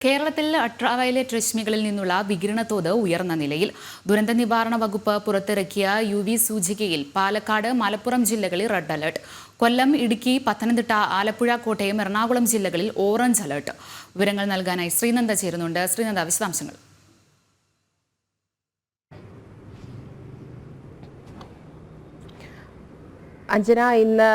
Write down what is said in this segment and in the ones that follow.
കേരളത്തിൽ അൾട്രാവയലറ്റ് രശ്മികളിൽ നിന്നുള്ള വികിരണ തോത് ഉയർന്ന നിലയിൽ ദുരന്ത നിവാരണ വകുപ്പ് പുറത്തിറക്കിയ യു വി സൂചികയിൽ പാലക്കാട് മലപ്പുറം ജില്ലകളിൽ റെഡ് അലർട്ട്. കൊല്ലം ഇടുക്കി പത്തനംതിട്ട ആലപ്പുഴ കോട്ടയം എറണാകുളം ജില്ലകളിൽ ഓറഞ്ച് അലർട്ട്. വിവരങ്ങൾ നൽകാനായി ശ്രീനന്ദ ചേരുന്നുണ്ട്. ശ്രീനന്ദ വിശദാംശങ്ങൾ. അഞ്ജന ഇന്ന്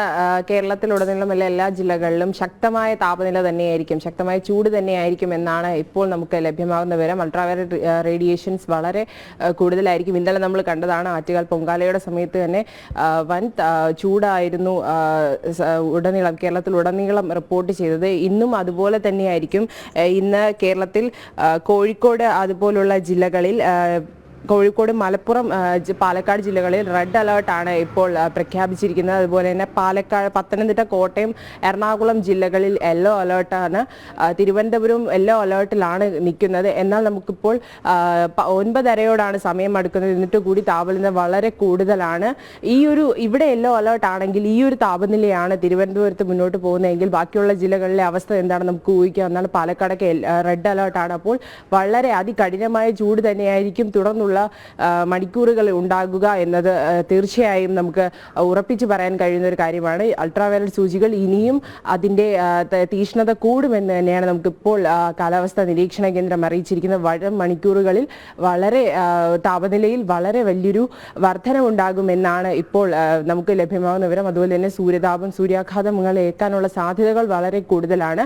കേരളത്തിലുടനീളമുള്ള എല്ലാ ജില്ലകളിലും ശക്തമായ താപനില തന്നെയായിരിക്കും ശക്തമായ ചൂട് തന്നെയായിരിക്കും എന്നാണ് ഇപ്പോൾ നമുക്ക് ലഭ്യമാകുന്ന വിവരം. അൾട്രാവയലറ്റ് റേഡിയേഷൻസ് വളരെ കൂടുതലായിരിക്കും. ഇന്നലെ നമ്മൾ കണ്ടതാണ് ആറ്റുകാൽ പൊങ്കാലയുടെ സമയത്ത് തന്നെ വൻ ചൂടായിരുന്നു ഉടനീളം കേരളത്തിൽ ഉടനീളം റിപ്പോർട്ട് ചെയ്തത്. ഇന്നും അതുപോലെ തന്നെയായിരിക്കും. ഇന്ന് കേരളത്തിൽ കോഴിക്കോട് അതുപോലുള്ള ജില്ലകളിൽ കോഴിക്കോട് മലപ്പുറം പാലക്കാട് ജില്ലകളിൽ റെഡ് അലേർട്ടാണ് ഇപ്പോൾ പ്രഖ്യാപിച്ചിരിക്കുന്നത്. അതുപോലെ തന്നെ പാലക്കാട് പത്തനംതിട്ട കോട്ടയം എറണാകുളം ജില്ലകളിൽ യെല്ലോ അലേർട്ടാണ് തിരുവനന്തപുരം യെല്ലോ അലേർട്ടിലാണ് നിൽക്കുന്നത്. എന്നാൽ നമുക്കിപ്പോൾ ഒൻപതരയോടാണ് സമയം അടുക്കുന്നത് എന്നിട്ട് കൂടി താപനില വളരെ കൂടുതലാണ്. ഈ ഒരു ഇവിടെ യെല്ലോ അലേർട്ട് ആണെങ്കിൽ ഈ ഒരു താപനിലയാണ് തിരുവനന്തപുരത്ത് മുന്നോട്ട് പോകുന്നതെങ്കിൽ ബാക്കിയുള്ള ജില്ലകളിലെ അവസ്ഥ എന്താണ് നമുക്ക് ഊഹിക്കാം. എന്നാൽ പാലക്കാടൊക്കെ റെഡ് അലേർട്ടാണ് അപ്പോൾ വളരെ അതികഠിനമായ ചൂട് തന്നെയായിരിക്കും തുടർന്നുള്ള ആ, മണിക്കൂറുകൾ ഉണ്ടാകുക എന്നത് തീർച്ചയായും നമുക്ക് ഉറപ്പിച്ച് പറയാൻ കഴിയുന്ന ഒരു കാര്യമാണ്. അൾട്രാവയലറ്റ് സൂചികൾ ഇനിയും അതിന്റെ തീഷ്ണത കൂടുമെന്ന് തന്നെയാണ് നമുക്കിപ്പോൾ കാലാവസ്ഥാ നിരീക്ഷണ കേന്ദ്രം അറിയിച്ചിരിക്കുന്നത് വരും മണിക്കൂറുകളിൽ വളരെ താപനിലയിൽ വളരെ വലിയൊരു വർധനവുണ്ടാകുമെന്നാണ് ഇപ്പോൾ നമുക്ക് ലഭ്യമാകുന്ന വിവരം. അതുപോലെ തന്നെ സൂര്യതാപം സൂര്യാഘാതങ്ങൾ ഏൽക്കാനുള്ള സാധ്യതകൾ വളരെ കൂടുതലാണ്.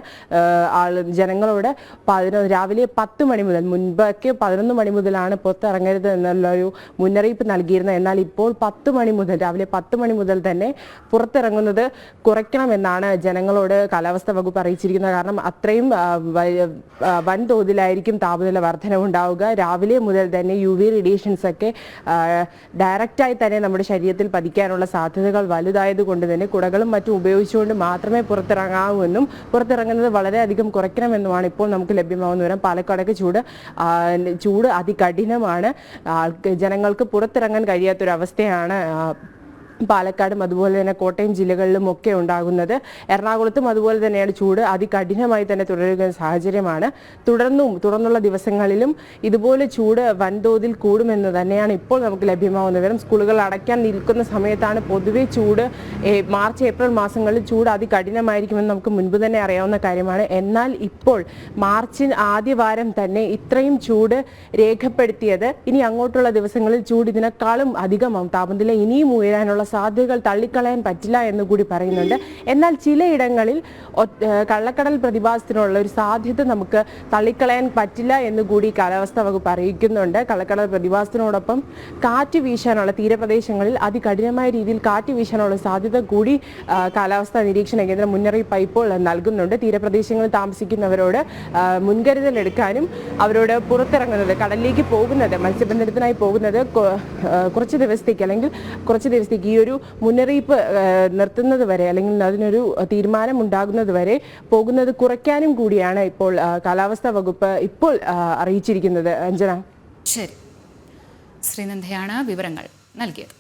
ജനങ്ങളോട് പതിനൊന്ന് രാവിലെ പത്ത് മണി മുതൽ മുൻപൊക്കെ പതിനൊന്ന് മണി മുതലാണ് പുറത്തിറങ്ങരുത് എന്നുള്ള ഒരു മുന്നറിയിപ്പ് നൽകിയിരുന്നത് എന്നാൽ ഇപ്പോൾ പത്ത് മണി മുതൽ രാവിലെ പത്ത് മണി മുതൽ തന്നെ പുറത്തിറങ്ങുന്നത് കുറയ്ക്കണമെന്നാണ് ജനങ്ങളോട് കാലാവസ്ഥാ വകുപ്പ് അറിയിച്ചിരിക്കുന്നത്. കാരണം അത്രയും വൻതോതിലായിരിക്കും താപനില വർധനവുണ്ടാവുക രാവിലെ മുതൽ തന്നെ യു വി റേഡിയേഷൻസ് ഒക്കെ ഡയറക്റ്റായി തന്നെ നമ്മുടെ ശരീരത്തിൽ പതിക്കാനുള്ള സാധ്യതകൾ വലുതായത് കൊണ്ട് തന്നെ കുടകളും മറ്റും ഉപയോഗിച്ചുകൊണ്ട് മാത്രമേ പുറത്തിറങ്ങാവൂ എന്നും പുറത്തിറങ്ങുന്നത് വളരെയധികം കുറയ്ക്കണമെന്നുമാണ് ഇപ്പോൾ നമുക്ക് ലഭ്യമാകുന്ന വിവരം. പാലക്കാടൊക്കെ ചൂട് ചൂട് അതികഠിനമാണ്. ആൾക്ക് ജനങ്ങൾക്ക് പുറത്തിറങ്ങാൻ കഴിയാത്തൊരവസ്ഥയാണ് പാലക്കാടും അതുപോലെ തന്നെ കോട്ടയം ജില്ലകളിലും ഒക്കെ ഉണ്ടാകുന്നത്. എറണാകുളത്തും അതുപോലെ തന്നെയാണ് ചൂട് അതികഠിനമായി തന്നെ തുടരുന്ന സാഹചര്യമാണ്. തുടർന്നും തുടർന്നുള്ള ദിവസങ്ങളിലും ഇതുപോലെ ചൂട് വൻതോതിൽ കൂടുമെന്ന് തന്നെയാണ് ഇപ്പോൾ നമുക്ക് ലഭ്യമാവുന്ന വിവരം സ്കൂളുകൾ അടയ്ക്കാൻ നിൽക്കുന്ന സമയത്താണ് പൊതുവെ ചൂട് മാർച്ച് ഏപ്രിൽ മാസങ്ങളിൽ ചൂട് അതികഠിനമായിരിക്കുമെന്ന് നമുക്ക് മുൻപ് തന്നെ അറിയാവുന്ന കാര്യമാണ്. എന്നാൽ ഇപ്പോൾ മാർച്ചിൻ ആദ്യ വാരം തന്നെ ഇത്രയും ചൂട് രേഖപ്പെടുത്തിയത്. ഇനി അങ്ങോട്ടുള്ള ദിവസങ്ങളിൽ ചൂട് ഇതിനേക്കാളും അധികമാവും. താപനില ഇനിയും ഉയരാനുള്ള സാധ്യതകൾ തള്ളിക്കളയാൻ പറ്റില്ല എന്ന് കൂടി പറയുന്നുണ്ട്. എന്നാൽ ചിലയിടങ്ങളിൽ കള്ളക്കടൽ പ്രതിഭാസത്തിനുള്ള ഒരു സാധ്യത നമുക്ക് തള്ളിക്കളയാൻ പറ്റില്ല എന്ന് കൂടി കാലാവസ്ഥാ വകുപ്പ് അറിയിക്കുന്നുണ്ട്. കള്ളക്കടൽ പ്രതിഭാസത്തിനോടൊപ്പം കാറ്റ് വീശാനുള്ള തീരപ്രദേശങ്ങളിൽ അതികഠിനമായ രീതിയിൽ കാറ്റ് വീശാനുള്ള സാധ്യത കൂടി കാലാവസ്ഥാ നിരീക്ഷണ കേന്ദ്രം മുന്നറിയിപ്പ് ഇപ്പോൾ നൽകുന്നുണ്ട്. തീരപ്രദേശങ്ങളിൽ താമസിക്കുന്നവരോട് മുൻകരുതൽ എടുക്കാനും അവരോട് പുറത്തിറങ്ങുന്നത് കടലിലേക്ക് പോകുന്നത് മത്സ്യബന്ധനത്തിനായി പോകുന്നത് കുറച്ച് ദിവസത്തേക്ക് അല്ലെങ്കിൽ കുറച്ച് ദിവസത്തേക്ക് ഈ ഒരു മുന്നറിയിപ്പ് നിർത്തുന്നത് വരെ അല്ലെങ്കിൽ അതിനൊരു തീരുമാനം ഉണ്ടാകുന്നത് വരെ പോകുന്നത് കുറയ്ക്കാനും കൂടിയാണ് ഇപ്പോൾ കാലാവസ്ഥാ വകുപ്പ് ഇപ്പോൾ അറിയിച്ചിരിക്കുന്നത്. അഞ്ജന. ശരി. ശ്രീനന്ദയാണ് വിവരങ്ങൾ നൽകിയത്.